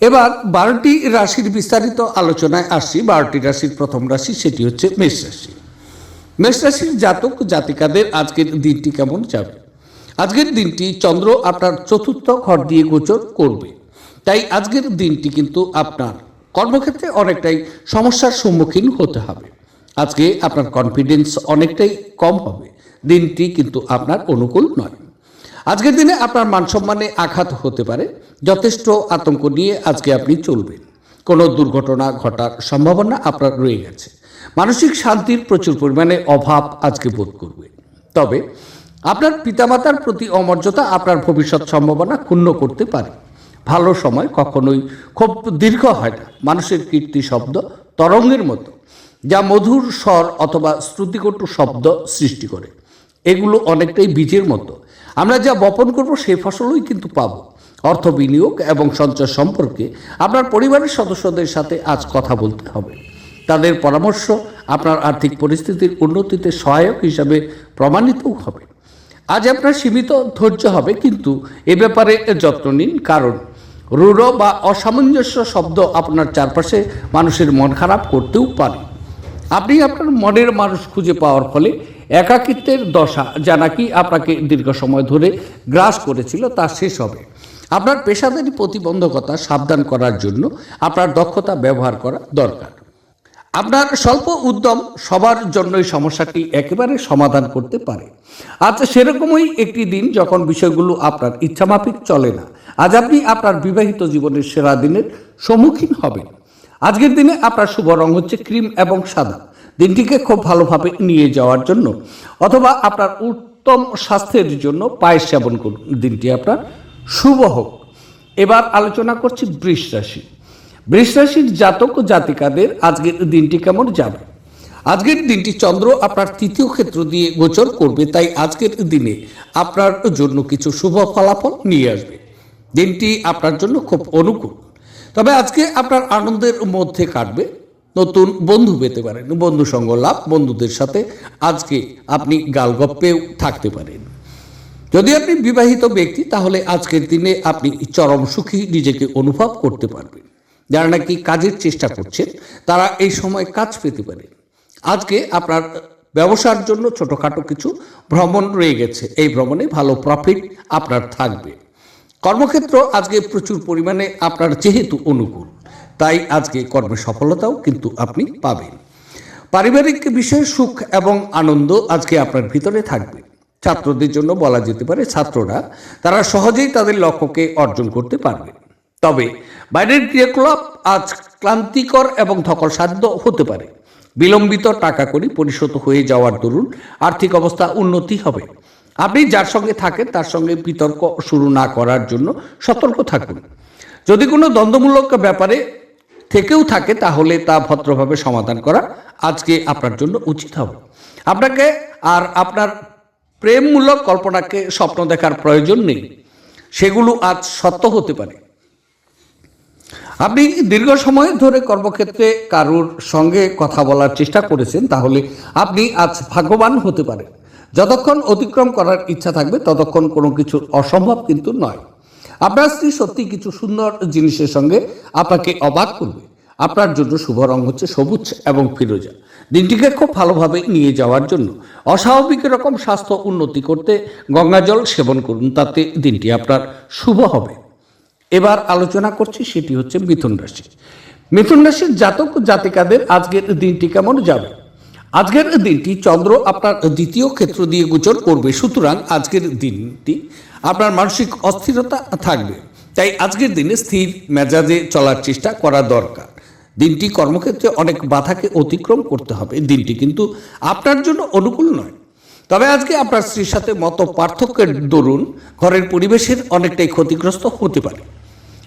এবার বারোটি রাশির বিস্তারিত আলোচনায় আসছি। বারোটি রাশির প্রথম রাশি, সেটি হচ্ছে মেষ রাশি। মেষ রাশির জাতক জাতিকাদের আজকের দিনটি কেমন যাবে? আজকের দিনটি চন্দ্র আপনার চতুর্থ ঘর দিয়ে গোচর করবে। তাই আজকের দিনটি কিন্তু আপনার কর্মক্ষেত্রে অনেকটাই সমস্যার সম্মুখীন হতে হবে। আজকে আপনার কনফিডেন্স অনেকটাই কম হবে। দিনটি কিন্তু আপনার অনুকূল নয়। আজকের দিনে আপনার মান সম্মানে আঘাত হতে পারে। যথেষ্ট আতঙ্ক নিয়ে আজকে আপনি চলবেন। কোনো দুর্ঘটনা ঘটার সম্ভাবনা আপনার রয়ে গেছে। মানসিক শান্তির প্রচুর পরিমাণে অভাব আজকে বোধ করবে। তবে আপনার পিতামাতার প্রতি অমর্যাদা আপনার ভবিষ্যৎ সম্ভাবনা ক্ষুণ্ণ করতে পারে। ভালো সময় কখনোই খুব দীর্ঘ হয় না। মানুষের কীর্তি শব্দ তরঙ্গের মতো, যা মধুর স্বর অথবা শ্রুতিকটু শব্দ সৃষ্টি করে। এগুলো অনেকটাই বীজের মতো। আমরা যা বপন করব সেই ফসলই কিন্তু পাব। অর্থ বিনিয়োগ এবং সঞ্চয় সম্পর্কে আপনার পরিবারের সদস্যদের সাথে আজ কথা বলতে হবে। তাদের পরামর্শ আপনার আর্থিক পরিস্থিতির উন্নতিতে সহায়ক হিসাবে প্রমাণিতও হবে। আজ আপনার সীমিত ধৈর্য হবে, কিন্তু এ ব্যাপারে যত্ন নিন। কারণ রূঢ় বা অসামঞ্জস্য শব্দ আপনার চারপাশে মানুষের মন খারাপ করতেও পারে। আপনি আপনার মনের মানুষ খুঁজে পাওয়ার ফলে একাকিত্বের দশা যা নাকি আপনাকে দীর্ঘ সময় ধরে গ্রাস করেছিল, তা শেষ হবে। আপনার পেশাদারি প্রতিবন্ধকতা সাবধান করার জন্য আপনার দক্ষতা ব্যবহার করা দরকার। আপনার স্বল্প উদ্যম সবার জন্যই সমস্যাটি একেবারে সমাধান করতে পারে। আচ্ছা সেরকমই একটি দিন যখন বিষয়গুলো আপনার ইচ্ছামাফিক চলে না, আজ আপনি আপনার বিবাহিত জীবনের সেরা দিনের সম্মুখীন হবেন। আজকের দিনে আপনার শুভ রং হচ্ছে ক্রিম এবং সাদা। দিনটিকে খুব ভালোভাবে নিয়ে যাওয়ার জন্য অথবা আপনার উত্তম স্বাস্থ্যের জন্য পায়েস সেবন করুন। দিনটি আপনার শুভ হোক। এবার আলোচনা করছি বৃষ রাশি। বৃষ রাশির জাতক ও জাতিকাদের আজকের দিনটি কেমন যাবে? আজকের দিনটি চন্দ্র আপনার তৃতীয় ক্ষেত্র দিয়ে গোচর করবে, তাই আজকের দিনে আপনার জন্য কিছু শুভ ফলাফল নিয়ে আসবে। দিনটি আপনার জন্য খুব অনুকূল। তবে আজকে আপনার আনন্দের মধ্যে কাটবে। নতুন বন্ধু পেতে পারেন। বন্ধু সঙ্গ লাভ, বন্ধুদের সাথে আজকে আপনি গালগপ্পেও থাকতে পারেন। যদি আপনি বিবাহিত ব্যক্তি, তাহলে আজকের দিনে আপনি চরম সুখী নিজেকে অনুভব করতে পারবেন। যারা নাকি কাজের চেষ্টা করছেন, তারা এই সময় কাজ পেতে পারে। আজকে আপনার ব্যবসার জন্য ছোটোখাটো কিছু ভ্রমণ রয়ে গেছে। এই ভ্রমণে ভালো প্রফিট আপনার থাকবে। কর্মক্ষেত্র আজকে প্রচুর পরিমাণে আপনার যেহেতু অনুকূল। তাই আজকে কর্মে সফলতাও কিন্তু আপনি পাবেন। পারিবারিক বিষয়ে সুখ এবং আনন্দ আজকে আপনার ভিতরে থাকবে। ছাত্রদের জন্য বলা যেতে পারে ছাত্ররা তারা সহজেই তাদের লক্ষ্যকে অর্জন করতে পারবে। তবে বাইরের ক্রিয়াকলাপ আজ ক্লান্তিকর এবং ধকলসাধ্য হতে পারে। বিলম্বিত টাকা করি পরিশোধ হয়ে যাওয়ার দরুন আর্থিক অবস্থা উন্নতি হবে। আপনি যার সঙ্গে থাকেন তার সঙ্গে বিতর্ক শুরু না করার জন্য সতর্ক থাকুন। যদি কোনো দ্বন্দ্বমূলক ব্যাপারে থেকেও থাকে, তাহলে তা ভদ্রভাবে সমাধান করা আজকে আপনার জন্য উচিত হবে। আপনাকে আর আপনার প্রেমমূলক কল্পনাকে স্বপ্ন দেখার প্রয়োজন নেই। সেগুলো আজ সত্য হতে পারে। আপনি দীর্ঘ সময় ধরে কর্মক্ষেত্রে কারোর সঙ্গে কথা বলার চেষ্টা করেছেন, তাহলে আপনি আজ ভাগ্যবান হতে পারেন। যতক্ষণ অতিক্রম করার ইচ্ছা থাকবে, ততক্ষণ কোনো কিছুর অসম্ভব কিন্তু নয়। আপনার স্ত্রী সত্যি কিছু সুন্দর জিনিসের সঙ্গে আপনাকে অবাক করবে। আপনার জন্য শুভ রং হচ্ছে সবুজ এবং ফিরোজা। দিনটিকে খুব ভালোভাবে নিয়ে যাওয়ার জন্য অস্বাভাবিক রকম স্বাস্থ্য উন্নতি করতে গঙ্গাজল সেবন করুন, তাতে দিনটি আপনার শুভ হবে। এবার আলোচনা করছি, সেটি হচ্ছে মিথুন রাশি। মিথুন রাশির জাতক জাতিকাদের আজকের দিনটি কেমন যাবে? আজকের দিনটি চন্দ্র আপনার দ্বিতীয় ক্ষেত্র দিয়ে গোচর করবে, সুতরাং আজকের দিনটি আপনার মানসিক অস্থিরতা থাকবে। তাই আজকের দিনে স্থির মেজাজে চলার চেষ্টা করা দরকার। দিনটি কর্মক্ষেত্রে অনেক বাধাকে অতিক্রম করতে হবে। দিনটি কিন্তু আপনার জন্য অনুকূল নয়। তবে আজকে আপনার স্ত্রীর সাথে মত পার্থক্যের দরুন ঘরের পরিবেশের অনেকটাই ক্ষতিগ্রস্ত হতে পারে।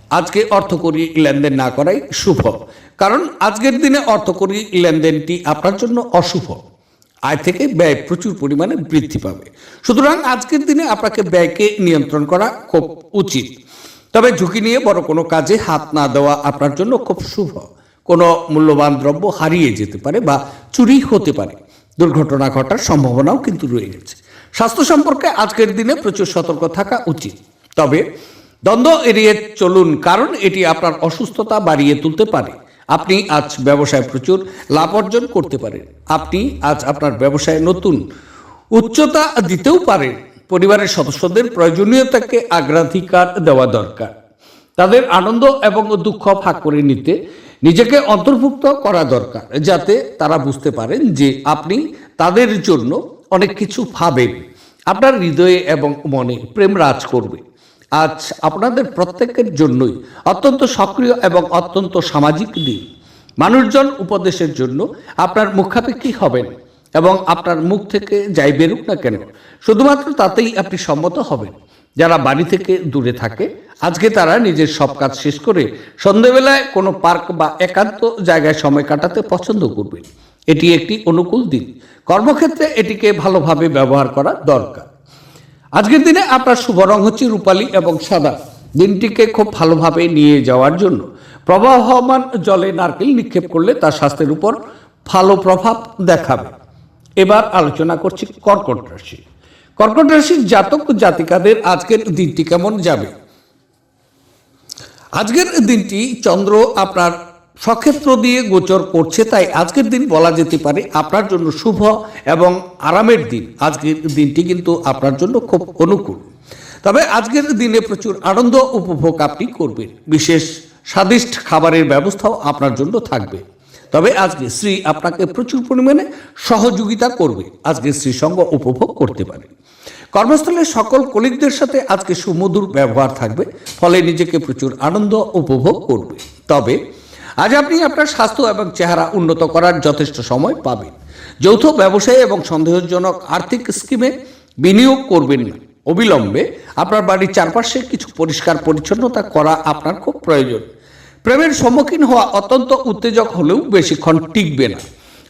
আজকে অর্থকরী লেনদেন না করাই শুভ। কারণ আজকের দিনে অর্থকরী লেনদেনটি আপনার জন্য অশুভ। আয় থেকে ব্যয় প্রচুর পরিমাণে বৃদ্ধি পাবে। সুতরাং আজকের দিনে আপনাকে ব্যয়কে নিয়ন্ত্রণ করা খুব উচিত। তবে ঝুঁকি নিয়ে বড় কোনো কাজে হাত না দেওয়া আপনার জন্য খুব শুভ। কোনো মূল্যবান দ্রব্য হারিয়ে যেতে পারে বা চুরি হতে পারে। দুর্ঘটনা ঘটার সম্ভাবনাও কিন্তু রয়ে গেছে স্বাস্থ্য সম্পর্কে আজকের দিনে প্রচুর সতর্ক থাকা উচিত। তবে দ্বন্দ্ব এড়িয়ে চলুন, কারণ এটি আপনার অসুস্থতা বাড়িয়ে তুলতে পারে। আপনি আজ ব্যবসায় প্রচুর লাভ অর্জন করতে পারেন আপনি আজ আপনার ব্যবসায় নতুন উচ্চতা দিতেও পারেন পরিবারের সদস্যদের প্রয়োজনীয়তাকে অগ্রাধিকার দেওয়া দরকার। তাদের আনন্দ এবং দুঃখ ভাগ করে নিতে নিজেকে অন্তর্ভুক্ত করা দরকার, যাতে তারা বুঝতে পারেন যে আপনি তাদের জন্য অনেক কিছু ভাবেন। আপনার হৃদয়ে এবং মনে প্রেম রাজ করবে। আজ আপনাদের প্রত্যেকের জন্যই অত্যন্ত সক্রিয় এবং অত্যন্ত সামাজিক দিন। মানুষজন উপদেশের জন্য আপনার মুখাপেক্ষী হবেন এবং আপনার মুখ থেকে যাই বেরুক না কেন, শুধুমাত্র তাতেই আপনি সম্মত হবেন। যারা বাড়ি থেকে দূরে থাকে, আজকে তারা নিজের সব কাজ শেষ করে সন্ধেবেলায় কোনো পার্ক বা একান্ত জায়গায় সময় কাটাতে পছন্দ করবেন। এটি একটি অনুকূল দিন। কর্মক্ষেত্রে এটিকে ভালোভাবে ব্যবহার করা দরকার। আজকের দিনে আপনার শুভ রং হচ্ছে রূপালী এবং সাদা। দিনটিকে খুব ভালোভাবে নিয়ে যাওয়ার জন্য প্রবাহমান জলে নারকেল নিক্ষেপ করলে তার স্বাস্থ্যের উপর ভালো প্রভাব দেখাবে। এবার আলোচনা করছি কর্কট রাশি। কর্কট রাশির জাতক জাতিকাদের আজকের দিনটি কেমন যাবে? আজকের দিনটি চন্দ্র আপনার সক্ষেত্র দিয়ে গোচর করছে, তাই আজকের দিন বলা যেতে পারে আপনার জন্য শুভ এবং আরামের দিন। আজকের দিনটি কিন্তু আপনার জন্য খুব অনুকূল। তবে আজকের দিনে প্রচুর আনন্দ উপভোগ আপনি করবেন। বিশেষ স্বাদিষ্ট খাবারের ব্যবস্থাও আপনার জন্য থাকবে। তবে আজকে শ্রী আপনাকে প্রচুর পরিমাণে সহযোগিতা করবে। আজকে শ্রী সঙ্গ উপভোগ করতে পারে। কর্মস্থলে সকল কলিগদের সাথে আজকে সুমধুর ব্যবহার থাকবে। ফলে নিজেকে প্রচুর আনন্দ উপভোগ করবে। তবে আজ আপনি আপনার স্বাস্থ্য এবং চেহারা উন্নত করার যথেষ্ট সময় পাবেন। যৌথ ব্যবসায় এবং সন্দেহজনক আর্থিক স্কিমে বিনিয়োগ করবেন না। অবিলম্বে আপনার বাড়ির চারপাশে কিছু পরিষ্কার পরিচ্ছন্নতা করা আপনার খুব প্রয়োজন। প্রেমের সম্মুখীন হওয়া অত্যন্ত উত্তেজক হলেও বেশিক্ষণ টিকবে না।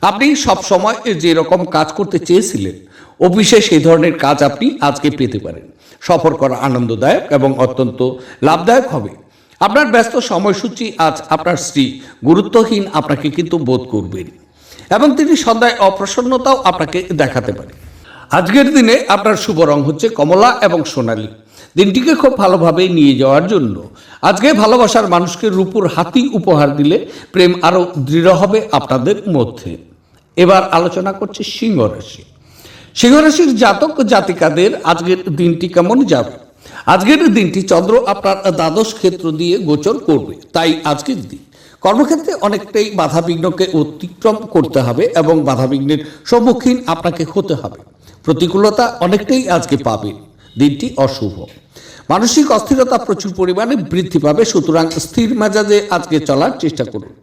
আপনি সব সময় যে রকম কাজ করতে চেয়েছিলেন, অফিসে সেই ধরনের কাজ আপনি আজকে পেতে পারেন। সফর করা আনন্দদায়ক এবং অত্যন্ত লাভদায়ক হবে। আপনার ব্যস্ত সময়সূচি আজ আপনার স্ত্রী। গুরুত্বহীন আপনাকে কিন্তু বোধ করবেন। এবং তিনি সদায় অপ্রসন্নতাও আপনাকে দেখাতে পারে। আজকের দিনে আপনার শুভ রং হচ্ছে কমলা এবং সোনালী। দিনটিকে খুব ভালোভাবে নিয়ে যাওয়ার জন্য। আজকে ভালোবাসার মানুষকে রূপুর হাতি উপহার দিলে প্রেম আরও দৃঢ় হবে আপনাদের মধ্যে। এবার আলোচনা করছে সিংহ রাশি সিংহ রাশির জাতক জাতিকাদের আজকের দিনটি কেমন যাবে? আজকের দিনটি চন্দ্র আপনার দ্বাদশ ক্ষেত্র দিয়ে গোচর করবে। তাই আজকের দিন কর্মক্ষেত্রে অনেকটাই বাধাবিঘ্নকে অতিক্রম করতে হবে এবং বাধাবিঘ্নের সম্মুখীন আপনাকে হতে হবে। প্রতিকূলতা অনেকটাই আজকে পাবেন দিনটি অশুভ। মানসিক অস্থিরতা প্রচুর পরিমাণে বৃদ্ধি পাবে। সুতরাং স্থির মেজাজে আজকে চলার চেষ্টা করুন।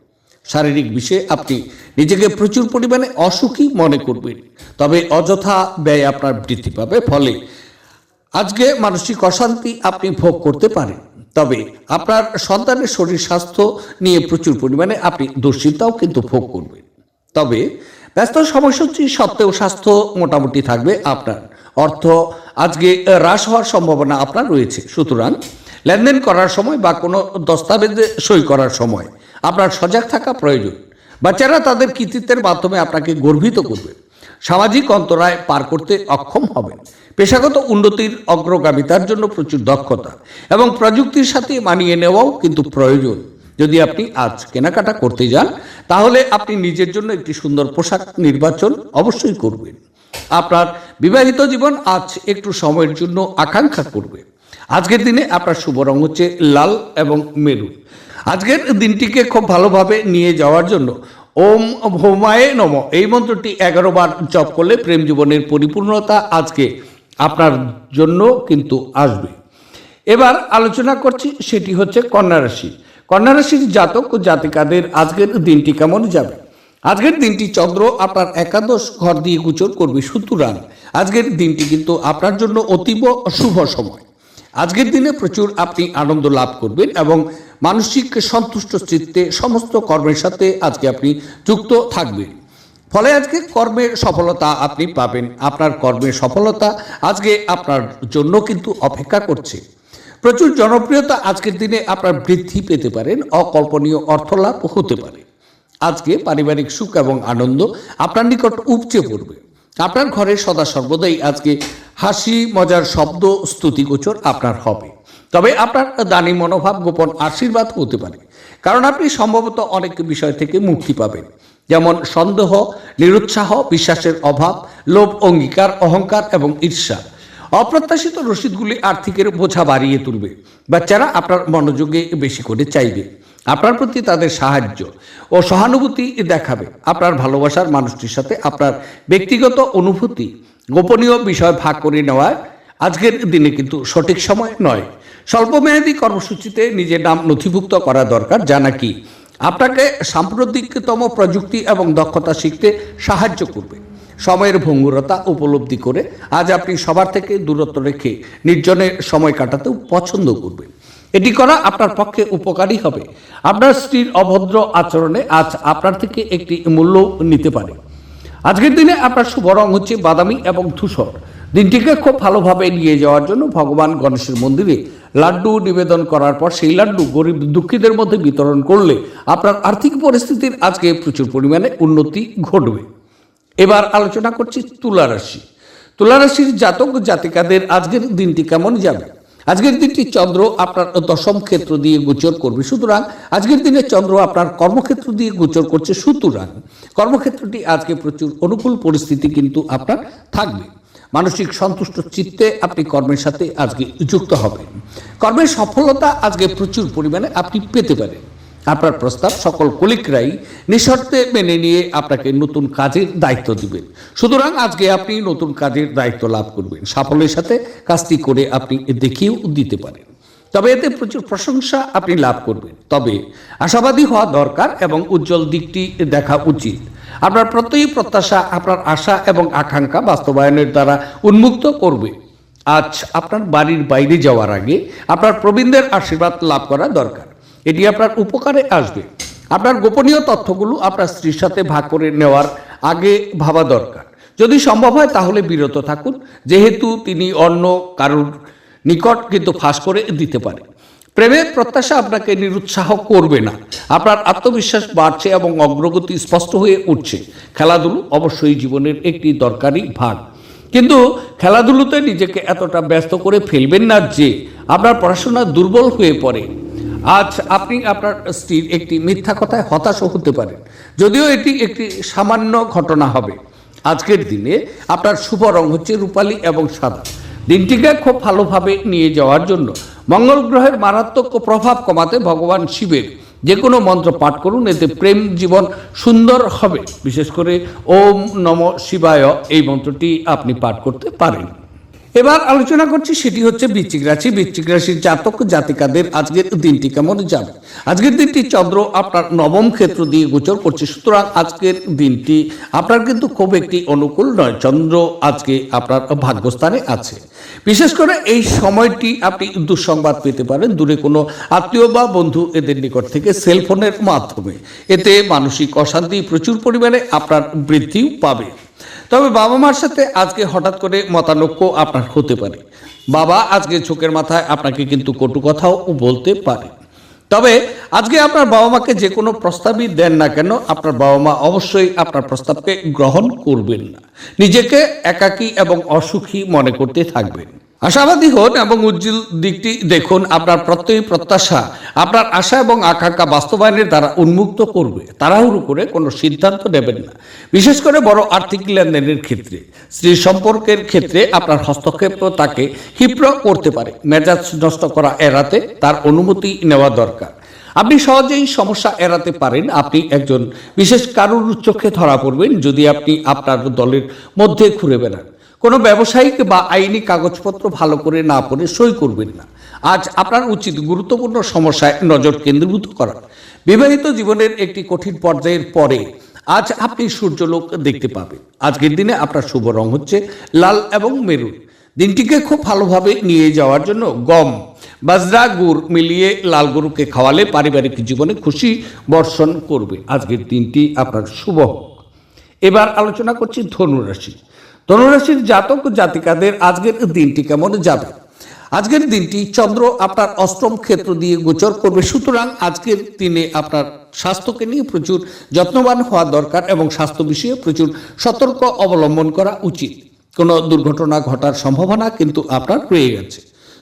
শারীরিক বিষয়ে আপনি নিজেকে প্রচুর পরিমাণে অসুখী মনে করবেন। তবে অযথা ব্যয় আপনার বৃদ্ধি পাবে। ফলে আজকে মানসিক অশান্তি আপনি ভোগ করতে পারেন। তবে আপনার সন্তানের শরীর স্বাস্থ্য নিয়ে প্রচুর পরিমাণে আপনি দুশ্চিন্তাও কিন্তু ভোগ করবেন। তবে ব্যস্ত সময়সূচি সত্ত্বেও স্বাস্থ্য মোটামুটি থাকবে আপনার। অর্থ আজকে হ্রাস হওয়ার সম্ভাবনা আপনার রয়েছে। সুতরাং লেনদেন করার সময় বা কোনো দস্তাবেজে সই করার সময় আপনার সজাগ থাকা প্রয়োজন। বাচ্চারা তাদের কৃতিত্বের মাধ্যমে আপনাকে গর্বিত করবে। সামাজিক অন্তরায় পার করতে অক্ষম হবেন। পেশাগত উন্নতির অগ্রগামিতার জন্য প্রচুর দক্ষতা এবং প্রযুক্তির সাথে মানিয়ে নেওয়াও কিন্তু প্রয়োজন। যদি আপনি আজ কেনাকাটা করতে যান, তাহলে আপনি নিজের জন্য একটি সুন্দর পোশাক নির্বাচন অবশ্যই করবেন। আপনার বিবাহিত জীবন আজ একটু সময়ের জন্য আকাঙ্ক্ষা করবে। আজকের দিনে আপনার শুভ রং হচ্ছে লাল এবং মেরুন। আজকের দিনটিকে খুব ভালোভাবে নিয়ে যাওয়ার জন্য ওম ভৌমায়ে নম। এই মন্ত্রটি এগারো বার জপ করলে প্রেম জীবনের পরিপূর্ণতা আজকে আপনার জন্য কিন্তু আসবে। এবার আলোচনা করছি, সেটি হচ্ছে কন্যা রাশি। কন্যা রাশির জাতক ও জাতিকাদের আজকের দিনটি কেমন যাবে? আজকের দিনটি চন্দ্র আপনার একাদশ ঘর দিয়ে গোচর করবে সুতরাং আজকের দিনটি কিন্তু আপনার জন্য অতীব শুভ সময়। আজকের দিনে প্রচুর আপনি আনন্দ লাভ করবেন এবং মানসিক সন্তুষ্ট চিত্তে সমস্ত কর্মের সাথে আজকে আপনি যুক্ত থাকবেন। ফলে আজকে কর্মের সফলতা আপনি পাবেন। আপনার কর্মের সফলতা আজকে আপনার জন্য কিন্তু অপেক্ষা করছে। প্রচুর জনপ্রিয়তা আজকের দিনে আপনার বৃদ্ধি পেতে পারেন অকল্পনীয় অর্থলাভ হতে পারে। আজকে পারিবারিক সুখ এবং আনন্দ আপনার নিকট উপচে পড়বে। আপনার ঘরে সদা সর্বদাই আজকে হাসি, মজার শব্দ, স্তুতিগোচর আপনার হবে। তবে আপনার দানি মনোভাব, গোপন আশীর্বাদ হতে পারে। কারণ আপনি সম্ভবত অনেক বিষয় থেকে মুক্তি পাবেন। যেমন সন্দেহ, নিরুৎসাহ, বিশ্বাসের অভাব, লোভ, অঙ্গীকার, অহংকার এবং ঈর্ষা। অপ্রত্যাশিত রসিদগুলি আর্থিকের বোঝা বাড়িয়ে তুলবে। বাচ্চারা আপনার মনোযোগে বেশি করে চাইবে। আপনার প্রতি তাদের সাহায্য ও সহানুভূতি দেখাবে। আপনার ভালোবাসার মানুষটির সাথে আপনার ব্যক্তিগত অনুভূতি, গোপনীয় বিষয় ভাগ করে নেওয়ার আজকের দিনে কিন্তু সঠিক সময় নয়। স্বল্পমেয়াদী কর্মসূচিতে নিজের নাম নথিভুক্ত করা দরকার, যা নাকি আপনাকে সাম্প্রতিকতম প্রযুক্তি এবং দক্ষতা শিখতে সাহায্য করবে। সময়ের ভঙ্গুরতা উপলব্ধি করে আজ আপনি সবার থেকে দূরত্ব রেখে নির্জনে সময় কাটাতেও পছন্দ করবেন। এটি করা আপনার পক্ষে উপকারী হবে। আপনার স্ত্রীর অভদ্র আচরণে আজ আপনার থেকে একটি মূল্য নিতে পারে। আজকের দিনে আপনার শুভ রং হচ্ছে বাদামি এবং ধূসর। দিনটিকে খুব ভালোভাবে নিয়ে যাওয়ার জন্য ভগবান গণেশের মন্দিরে লাড্ডু নিবেদন করার পর সেই লাড্ডু গরিব দুঃখীদের মধ্যে বিতরণ করলে আপনার আর্থিক পরিস্থিতির আজকে প্রচুর পরিমাণে উন্নতি ঘটবে। এবার আলোচনা করছি তুলা রাশি। তুলা রাশির জাতক জাতিকাদের আজকের দিনটি কেমন যাবে? আজকের দিনটি চন্দ্র আপনার দশম ক্ষেত্র দিয়ে গোচর করবে, সুতরাং আজকের দিনে চন্দ্র আপনার কর্মক্ষেত্র দিয়ে গোচর করছে সুতরাং কর্মক্ষেত্রটি আজকে প্রচুর অনুকূল পরিস্থিতি কিন্তু আপনার থাকবে। মানসিক সন্তুষ্ট চিত্তে আপনি কর্মের সাথে আজকে যুক্ত হবেন। কর্মের সফলতা আজকে প্রচুর পরিমাণে আপনি পেতে পারেন। আপনার প্রস্তাব সকল কলিকরাই নিঃশর্তে মেনে নিয়ে আপনাকে নতুন কাজের দায়িত্ব দিবেন। সুতরাং আজকে আপনি নতুন কাজের দায়িত্ব লাভ করবেন। সাফল্যের সাথে কাজটি করে আপনি দেখিয়েও দিতে পারেন। তবে এতে প্রচুর প্রশংসা আপনি লাভ করবেন। তবে আশাবাদী হওয়া দরকার এবং উজ্জ্বল দিকটি দেখা উচিত। আপনার প্রত্যয়ী প্রত্যাশা, আপনার আশা এবং আকাঙ্ক্ষা বাস্তবায়নের দ্বারা উন্মুক্ত করবে। আজ আপনার বাড়ির বাইরে যাওয়ার আগে আপনার প্রবীণদের আশীর্বাদ লাভ করা দরকার। এটি আপনার উপকারে আসবে। আপনার গোপনীয় তথ্যগুলো আপনার স্ত্রীর সাথে ভাগ করে নেওয়ার আগে ভাবা দরকার। যদি সম্ভব হয় তাহলে বিরত থাকুন। যেহেতু তিনি অন্য কারোর নিকট কিন্তু ফাঁস করে দিতে পারে প্রেমের প্রত্যাশা আপনাকে নিরুৎসাহ করবে না। আপনার আত্মবিশ্বাস বাড়ছে এবং অগ্রগতি স্পষ্ট হয়ে উঠছে। খেলাধুলো অবশ্যই জীবনের একটি দরকারি ভাগ। কিন্তু খেলাধুলোতে নিজেকে এতটা ব্যস্ত করে ফেলবেন না যে আপনার পড়াশোনা দুর্বল হয়ে পড়ে। আজ আপনি আপনার স্ত্রীর একটি মিথ্যা কথায় হতাশ হতে পারেন। যদিও এটি একটি সামান্য ঘটনা হবে। আজকের দিনে আপনার শুভ রং হচ্ছে রূপালী এবং সাদা। দিনটিকে খুব ভালোভাবে নিয়ে যাওয়ার জন্য মঙ্গল গ্রহের মারাত্মক প্রভাব কমাতে ভগবান শিবের যে কোনো মন্ত্র পাঠ করুন, এতে প্রেম জীবন সুন্দর হবে। বিশেষ করে ওম নম শিবায় এই মন্ত্রটি আপনি পাঠ করতে পারেন। এবার আলোচনা করছি সেটি হচ্ছে বৃশ্চিক রাশি। বৃশ্চিক রাশির জাতক জাতিকাদের আজকের দিনটি কেমন যাবে? আজকের দিনটি চন্দ্র আপনার নবম ক্ষেত্র দিয়ে গোচর করছে। সুতরাং আজকের দিনটি আপনার কিন্তু খুব একটি অনুকূল নয়। চন্দ্র আজকে আপনার ভাগ্যস্থানে আছে। বিশেষ করে এই সময়টি আপনি দুঃসংবাদ পেতে পারেন। দূরে কোনো আত্মীয় বা বন্ধু এদের নিকট থেকে সেলফোনের মাধ্যমে। এতে মানসিক অশান্তি প্রচুর পরিমাণে আপনার বৃদ্ধিও পাবে। তবে বাবা মার সাথে আজকে হঠাৎ করে মতানৈক্য আপনার হতে পারে। বাবা আজকে চোখের মাথায় আপনাকে কিন্তু কটু কথাও বলতে পারে। তবে আজকে আপনার বাবা মাকে যে কোনো প্রস্তাবই দেন না কেন, আপনার বাবা মা অবশ্যই আপনার প্রস্তাবকে গ্রহণ করবেন না। নিজেকে একাকী এবং অসুখী মনে করতে থাকবেন। আশাবাদী হন এবং উজ্জ্বল দিকটি দেখুন, আপনার প্রত্যয়ী প্রত্যাশা, আপনার আশা এবং আকাঙ্ক্ষা বাস্তবায়নের দ্বারা উন্মুক্ত করবে। তাড়াহুড়ো করে কোনো সিদ্ধান্ত নেবেন না। বিশেষ করে বড় আর্থিক লেনদেনের ক্ষেত্রে। স্ত্রী সম্পর্কের ক্ষেত্রে আপনার হস্তক্ষেপ তাকে ক্ষিপ্র করতে পারে। মেজাজ নষ্ট করা এড়াতে তার অনুমতি নেওয়া দরকার। আপনি সহজেই সমস্যা এড়াতে পারেন। আপনি একজন বিশেষ কারুর চোখে ধরা পড়বেন যদি আপনি আপনার দলের মধ্যে ঘুরে বেড়ান। কোনো ব্যবসায়িক বা আইনি কাগজপত্র ভালো করে না পড়ে সই করবেন না। আজ আপনার উচিত গুরুত্বপূর্ণ সমস্যায় নজর কেন্দ্রীভূত করা। বিবাহিত জীবনের একটি কঠিন পর্যায়ের পরে আজ আপনি সূর্যলোক দেখতে পাবেন। আজকের দিনে আপনার শুভ রং হচ্ছে লাল এবং মেরুন। দিনটিকে খুব ভালোভাবে নিয়ে যাওয়ার জন্য গম, বাজরা, গুড় মিলিয়ে লাল গরুকে খাওয়ালে পারিবারিক জীবনে খুশি বর্ষণ করবে। আজকের দিনটি আপনার শুভ হোক। এবার আলোচনা করছি ধনুরাশি ধনুরাশির জাতক জাতিকাদের আজকের দিনটি কেমন যাবে? আজকের দিনটি চন্দ্র আপনার অষ্টম ক্ষেত্র দিয়ে গোচর করবে। সুতরাং আজকের দিনে আপনার স্বাস্থ্যকে নিয়ে প্রচুর যত্নবান হওয়া দরকার এবং স্বাস্থ্য বিষয়ে প্রচুর সতর্ক অবলম্বন করা উচিত। কোনো দুর্ঘটনা ঘটার সম্ভাবনা কিন্তু আপনার রয়ে গেছে।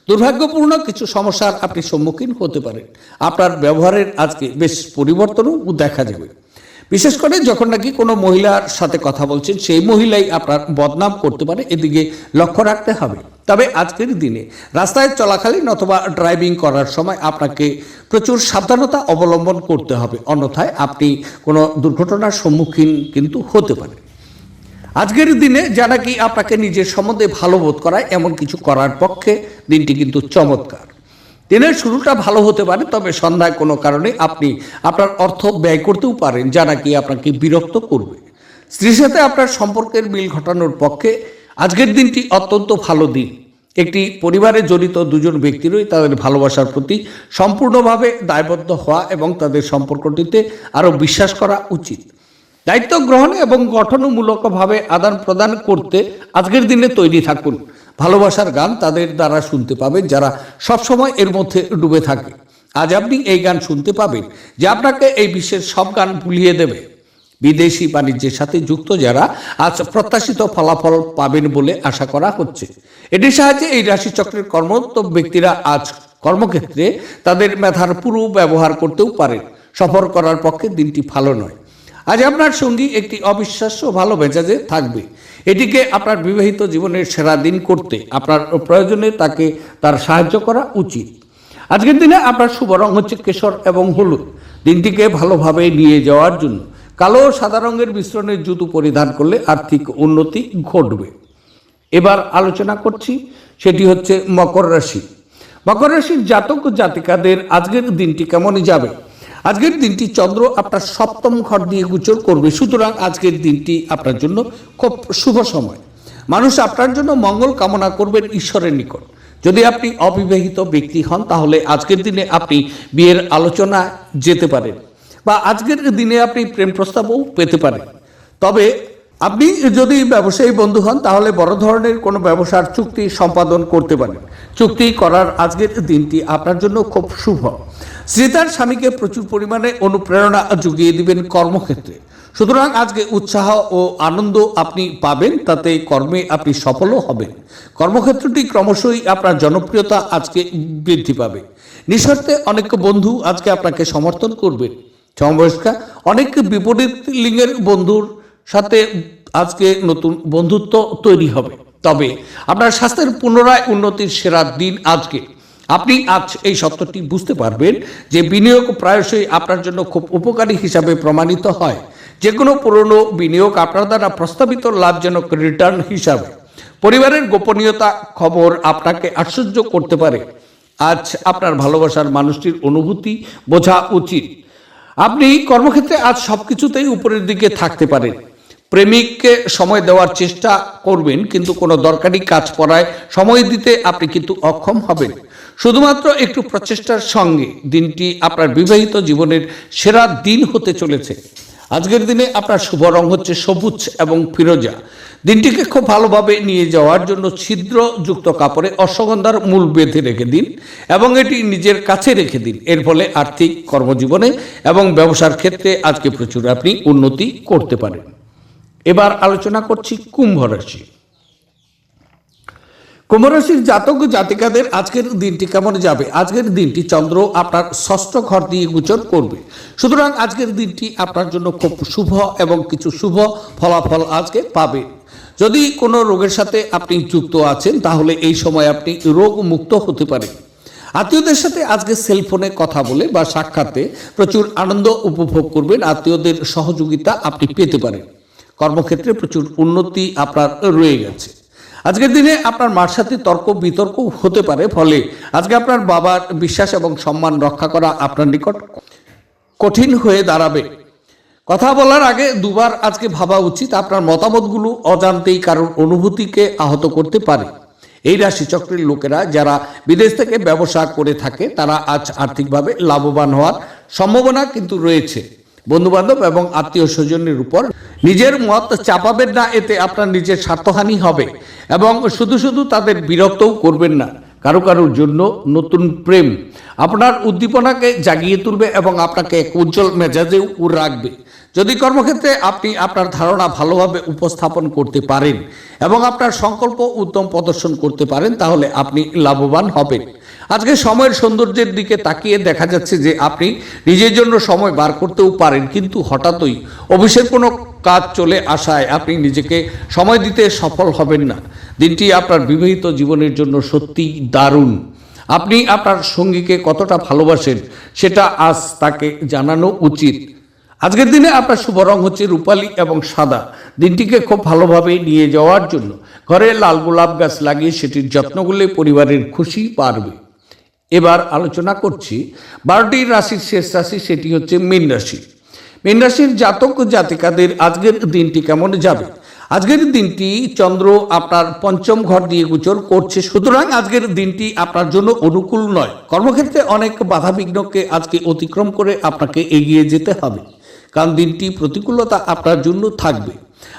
দুর্ভাগ্যপূর্ণ কিছু সমস্যার আপনি সম্মুখীন হতে পারেন। আপনার ব্যবহারের আজকে বেশ পরিবর্তনও দেখা যাবে বিশেষ করে যখন নাকি কোনো মহিলার সাথে কথা বলছেন, সেই মহিলাই আপনার বদনাম করতে পারে, এদিকে লক্ষ্য রাখতে হবে। তবে আজকের দিনে রাস্তায় চলাকালীন অথবা ড্রাইভিং করার সময় আপনাকে প্রচুর সাবধানতা অবলম্বন করতে হবে। অন্যথায় আপনি কোনো দুর্ঘটনার সম্মুখীন কিন্তু হতে পারেন। আজকের দিনে যা নাকি আপনাকে নিজের সম্বন্ধে ভালো বোধ করায়, এমন কিছু করার পক্ষে দিনটি কিন্তু চমৎকার। দিনের শুরুটা ভালো হতে পারে, তবে সন্ধ্যায় কোনো কারণে আপনি আপনার অর্থ ব্যয় করতেও পারেন, যা নাকি আপনাকে বিরক্ত করবে। স্ত্রীর সাথে আপনার সম্পর্কের মিল ঘটানোর পক্ষে আজকের দিনটি অত্যন্ত ভালো দিন। একটি পরিবারে জড়িত দুজন ব্যক্তিরই তাদের ভালোবাসার প্রতি সম্পূর্ণভাবে দায়বদ্ধ হওয়া এবং তাদের সম্পর্কটিতে আরও বিশ্বাস করা উচিত। দায়িত্ব গ্রহণ এবং গঠনমূলকভাবে আদান প্রদান করতে আজকের দিনে তৈরি থাকুন। ভালোবাসার গান তাদের দ্বারা শুনতে পাবেন, যারা সবসময় এর মধ্যে ডুবে থাকে। আজ আপনি এই গান শুনতে পাবেন যে আপনাকে এই বিশ্বের সব গান ভুলিয়ে দেবে। বিদেশি বাণিজ্যের সাথে যুক্ত যারা আজ প্রত্যাশিত ফলাফল পাবেন বলে আশা করা হচ্ছে। এটির সাহায্যে এই রাশিচক্রের কর্মরত ব্যক্তিরা আজ কর্মক্ষেত্রে তাদের মেধার পুরো ব্যবহার করতেও পারেন। সফর করার পক্ষে দিনটি ভালো নয়। আজ আপনার সঙ্গী একটি অবিশ্বাস্য ভালো মেজাজে থাকবে। এটিকে আপনার বিবাহিত জীবনের সেরা দিন করতে আপনার প্রয়োজনে তাকে তার সাহায্য করা উচিত। আজকের দিনে আপনার শুভ রং হচ্ছে কেশর এবং হলুদ। দিনটিকে ভালোভাবে নিয়ে যাওয়ার জন্য কালো সাদা রঙের মিশ্রণের জুতো পরিধান করলে আর্থিক উন্নতি ঘটবে। এবার আলোচনা করছি, সেটি হচ্ছে মকর রাশি। মকর রাশির জাতক জাতিকাদের আজকের দিনটি কেমনই যাবে? আজকের দিনটি চন্দ্র আপনার সপ্তম ঘর দিয়ে গোচর করবে। সুতরাং আজকের দিনটি আপনার জন্য খুব শুভ সময়। মানুষ আপনার জন্য মঙ্গল কামনা করবেন ঈশ্বরের নিকট। যদি আপনি অবিবাহিত ব্যক্তি হন, তাহলে আজকের দিনে আপনি বিয়ের আলোচনা যেতে পারেন বা আজকের দিনে আপনি প্রেম প্রস্তাবও পেতে পারেন। তবে আপনি যদি ব্যবসায়ী বন্ধু হন, তাহলে বড় ধরনের কোনো ব্যবসার চুক্তি সম্পাদন করতে পারেন। চুক্তি করার আজকের দিনটি আপনার জন্য খুব শুভ। শ্রীতার স্বামীকে প্রচুর পরিমাণে অনুপ্রেরণা জুগিয়ে দিবেন কর্মক্ষেত্রে। সুতরাং আজকে উৎসাহ ও আনন্দ আপনি পাবেন, তাতে কর্মে আপনি সফলও হবেন। কর্মক্ষেত্রটি ক্রমশই আপনার জনপ্রিয়তা আজকে বৃদ্ধি পাবে। নিঃস্বার্থে অনেক বন্ধু আজকে আপনাকে সমর্থন করবেন সমবয়স্কা, অনেক বিপরীত লিঙ্গের বন্ধুর সাথে আজকে নতুন বন্ধুত্ব তৈরি হবে। তবে আপনার স্বাস্থ্যের পুনরায় উন্নতির সেরা দিন আজকে। আপনি আজ এই সত্যটি বুঝতে পারবেন যে বিনিয়োগ প্রায়শই আপনার জন্য খুব উপকারী হিসাবে প্রমাণিত হয়। যে কোনো পুরনো বিনিয়োগ আপনার দ্বারা প্রস্তাবিত লাভজনক রিটার্ন হিসাবে। পরিবারের গোপনীয়তা খবর আপনাকে আশ্চর্য করতে পারে। আজ আপনার ভালোবাসার মানুষটির অনুভূতি বোঝা উচিত। আপনি কর্মক্ষেত্রে আজ সব কিছুতেই উপরের দিকে থাকতে পারেন। প্রেমিককে সময় দেওয়ার চেষ্টা করবেন, কিন্তু কোনো দরকারি কাজ পড়ায় সময় দিতে আপনি কিন্তু অক্ষম হবেন। শুধুমাত্র একটু প্রচেষ্টার সঙ্গে দিনটি আপনার বিবাহিত জীবনের সেরা দিন হতে চলেছে। আজকের দিনে আপনার শুভ রং হচ্ছে সবুজ এবং ফিরোজা। দিনটিকে খুব ভালোভাবে নিয়ে যাওয়ার জন্য ছিদ্রযুক্ত কাপড়ে অশ্বগন্ধার মূল বেঁধে রেখে দিন এবং এটি নিজের কাছে রেখে দিন। এর ফলে আর্থিক কর্মজীবনে এবং ব্যবসার ক্ষেত্রে আজকে প্রচুর আপনি উন্নতি করতে পারেন। এবার আলোচনা করছি কুম্ভ রাশি। কুম্ভ রাশির জাতক জাতিকাদের আজকের দিনটি কেমন যাবে? আজকের দিনটি চন্দ্র আপনার ষষ্ঠ ঘর দিয়ে গোচর করবে। সুতরাং আজকের দিনটি আপনার জন্য খুব শুভ এবং কিছু শুভ ফলাফল আজকে পাবে। যদি কোনো রোগের সাথে আপনি যুক্ত আছেন, তাহলে এই সময় আপনি রোগ মুক্ত হতে পারেন। আত্মীয়দের সাথে আজকে সেলফোনে কথা বলে বা সাক্ষাতে প্রচুর আনন্দ উপভোগ করবেন। আত্মীয়দের সহযোগিতা আপনি পেতে পারেন। কর্মক্ষেত্রে প্রচুর উন্নতি আপনার রয়ে গেছে। আজকের দিনে আপনার মার সাথে তর্ক বিতর্ক হতে পারে, ফলে আজকে আপনার বাবার বিশ্বাস এবং সম্মান রক্ষা করা আপনার নিকট কঠিন হয়ে দাঁড়াবে। কথা বলার আগে দুবার আজকে ভাবা উচিত আপনার মতামতগুলো অজান্তেই কারোর অনুভূতিকে আহত করতে পারে। এই রাশিচক্রের লোকেরা যারা বিদেশ থেকে ব্যবসা করে থাকে, তারা আজ আর্থিকভাবে লাভবান হওয়ার সম্ভাবনা কিন্তু রয়েছে। বন্ধুবান্ধব এবং আত্মীয় স্বজনের উপর নিজের মত চাপাবেন না, এতে আপনার নিজের স্বার্থহানি হবে। এবং শুধু শুধু তাদের বিরক্তও করবেন না। কারও কারোর জন্য নতুন প্রেম আপনার উদ্দীপনাকে জাগিয়ে তুলবে এবং আপনাকে এক উজ্জ্বল মেজাজেও রাখবে। যদি কর্মক্ষেত্রে আপনি আপনার ধারণা ভালোভাবে উপস্থাপন করতে পারেন এবং আপনার সংকল্প উত্তম প্রদর্শন করতে পারেন, তাহলে আপনি লাভবান হবেন। আজকে সময়ের সৌন্দর্যের দিকে তাকিয়ে দেখা যাচ্ছে যে আপনি নিজের জন্য সময় বার করতেও পারেন, কিন্তু হঠাৎই অফিসের কোনো কাজ চলে আসায় আপনি নিজেকে সময় দিতে সফল হবেন না। দিনটি আপনার বিবাহিত জীবনের জন্য সত্যিই দারুণ। আপনি আপনার সঙ্গীকে কতটা ভালোবাসেন, সেটা আজ তাকে জানানো উচিত। আজকের দিনে আপনার শুভ রং হচ্ছে রূপালী এবং সাদা। দিনটিকে খুব ভালোভাবে নিয়ে যাওয়ার জন্য ঘরে লাল গোলাপ গাছ লাগিয়ে সেটির যত্ন করলে পরিবারের খুশি পারবে এবার আলোচনা করছি, বারোটি রাশির শেষ রাশি, সেটি হচ্ছে মীন রাশি। মীন রাশির জাতক জাতিকাদের আজকের দিনটি কেমন যাবে? আজকের দিনটি চন্দ্র আপনার পঞ্চম ঘর দিয়ে গোচর করছে। সুতরাং আজকের দিনটি আপনার জন্য অনুকূল নয়। কর্মক্ষেত্রে অনেক বাধা বিঘ্নকে আজকে অতিক্রম করে আপনাকে এগিয়ে যেতে হবে। কারণ দিনটি প্রতিকূলতা আপনার জন্য থাকবে।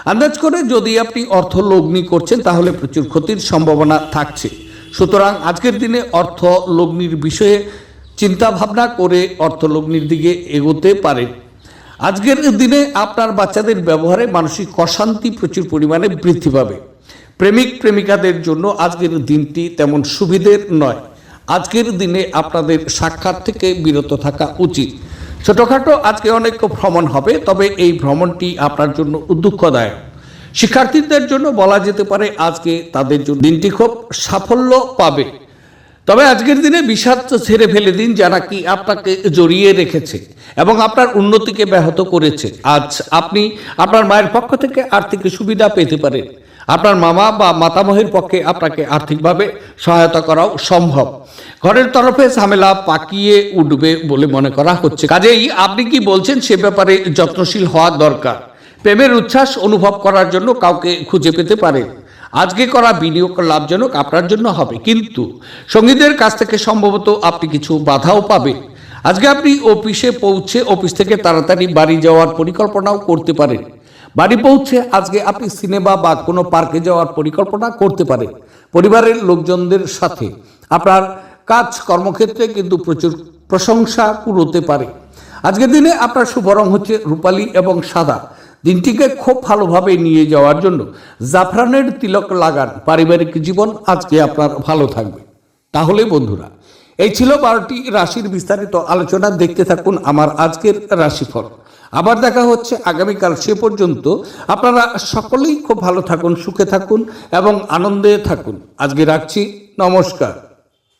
আন্দাজ করে যদি আপনি অর্থ লগ্নি করছেন, তাহলে প্রচুর ক্ষতির সম্ভাবনা থাকছে। সুতরাং আজকের দিনে অর্থ লগ্নির বিষয়ে চিন্তা ভাবনা করে অর্থ লগ্নির দিকে এগোতে পারেন। আজকের দিনে আপনার বাচ্চাদের ব্যবহারে মানসিক অশান্তি প্রচুর পরিমাণে বৃদ্ধি পাবে। প্রেমিক, প্রেমিকাদের জন্য আজকের দিনটি তেমন সুবিধের নয়। আজকের দিনে আপনাদের সাক্ষাৎ থেকে বিরত থাকা উচিত। ছোটখাটো আজকে অনেক ভ্রমণ হবে, তবে এই ভ্রমণটি আপনার জন্য দুঃখদায়ক। শিক্ষার্থীদের জন্য বলা যেতে পারে আজকে তাদের জন্য দিনটি খুব সাফল্য পাবে। তবে আজকের দিনে বিষাদ ছেড়ে ফেলে দিন যারা কি আপনাকে জড়িয়ে রেখেছে এবং আপনার উন্নতিকে ব্যাহত করেছে। আজ আপনি আপনার মায়ের পক্ষ থেকে আর্থিক সুবিধা পেতে পারেন। আপনার মামা বা মাতামহের পক্ষে আপনাকে আর্থিকভাবে সহায়তা করাও সম্ভব। ঘরের তরফে ঝামেলা পাকিয়ে উঠবে বলে মনে করা হচ্ছে। কাজেই আপনি কি বলছেন সে ব্যাপারে যত্নশীল হওয়া দরকার। প্রেমের উচ্ছ্বাস অনুভব করার জন্য কাউকে খুঁজে পেতে পারেন। আজকে করা বিনিয়োগ লাভজনক আপনার জন্য হবে। কিন্তু সঙ্গীদের কাছ থেকে সম্ভবত আপনি কিছু বাধাও পাবেন। আজকে আপনি অফিসে পৌঁছে অফিস থেকে তাড়াতাড়ি বাড়ি যাওয়ার পরিকল্পনাও করতে পারেন। বাড়ি পৌঁছে আজকে আপনি সিনেমা বা কোনো পার্কে যাওয়ার পরিকল্পনা করতে পারেন। পরিবারের লোকজনদের সাথে আপনার কাজ কর্মক্ষেত্রে কিন্তু প্রচুর প্রশংসা কুড়োতে পারে। আজকের দিনে আপনার শুভ রং হচ্ছে রূপালী এবং সাদা। দিনটিকে খুব ভালোভাবে নিয়ে যাওয়ার জন্য জাফরানের তিলক লাগান পারিবারিক জীবন আজকে আপনার ভালো থাকবে। তাহলে বন্ধুরা, এই ছিল বারোটি রাশির বিস্তারিত আলোচনা। দেখতে থাকুন আমার আজকের রাশিফল। আবার দেখা হচ্ছে আগামীকাল সে পর্যন্ত। আপনারা সকলেই খুব ভালো থাকুন, সুখে থাকুন এবং আনন্দে থাকুন। আজকে রাখছি, নমস্কার।